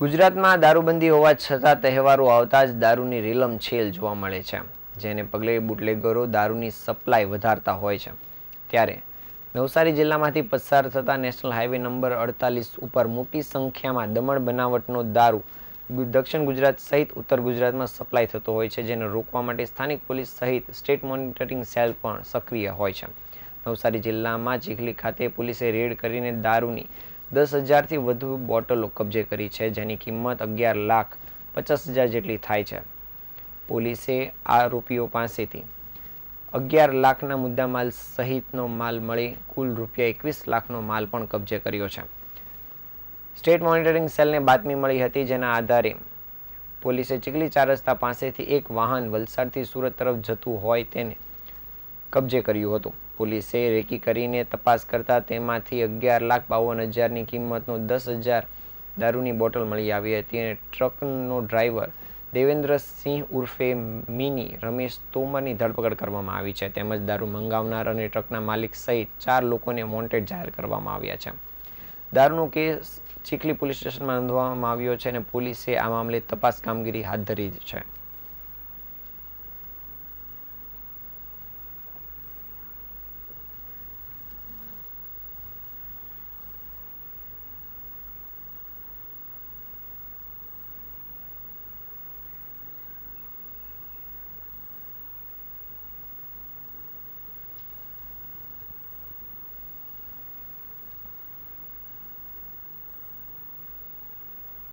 ગુજરાતમાં દારૂબંધી હોવા છતાં તહેવારો આવતા જ દારૂની રીલમ છેલ જોવા મળે છે. જેને પગલે બુટલેગરો દારૂની સપ્લાય વધારતા હોય છે. ત્યારે નવસારી જિલ્લામાંથી પસાર થતા નેશનલ હાઈવે નંબર અડતાલીસ ઉપર મોટી સંખ્યામાં દમણ બનાવટનો દારૂ દક્ષિણ ગુજરાત સહિત ઉત્તર ગુજરાતમાં સપ્લાય થતો હોય છે, જેને રોકવા માટે સ્થાનિક પોલીસ સહિત સ્ટેટ મોનિટરિંગ સેલ પણ સક્રિય હોય છે. નવસારી જિલ્લામાં ચીખલી ખાતે પોલીસે રેડ કરીને દારૂની દસ હજારથી વધુ બોટલો કબજે કરી છે, જેની કિંમત અગિયાર લાખ પચાસ હજાર જેટલી થાય છે. પોલીસે આરોપીઓ પાસેથી અગિયાર લાખના મુદ્દામાલ સહિતનો માલ મળી કુલ રૂપિયા એકવીસ લાખનો માલ પણ કબજે કર્યો છે. સ્ટેટ મોનિટરિંગ સેલને બાતમી મળી હતી, જેના આધારે પોલીસે ચીખલી ચાર રસ્તા પાસેથી એક વાહન વલસાડથી સુરત તરફ જતું હોય તેને કબજે કર્યું હતું. પોલીસે રેકી કરીને તપાસ કરતા તેમાંથી અગિયાર લાખ બાવન હજારની કિંમતનો દસ હજાર દારૂની બોટલ મળી આવી હતી અને ટ્રકનો ડ્રાઈવર દેવેન્દ્રસિંહ ઉર્ફે મિની રમેશ તોમરની ધરપકડ કરવામાં આવી છે. તેમજ દારૂ મંગાવનાર અને ટ્રકના માલિક સહિત ચાર લોકોને વોન્ટેડ જાહેર કરવામાં આવ્યા છે. દારૂનો કેસ ચીખલી પોલીસ સ્ટેશનમાં નોંધવામાં આવ્યો છે અને પોલીસે આ મામલે તપાસ કામગીરી હાથ ધરી છે.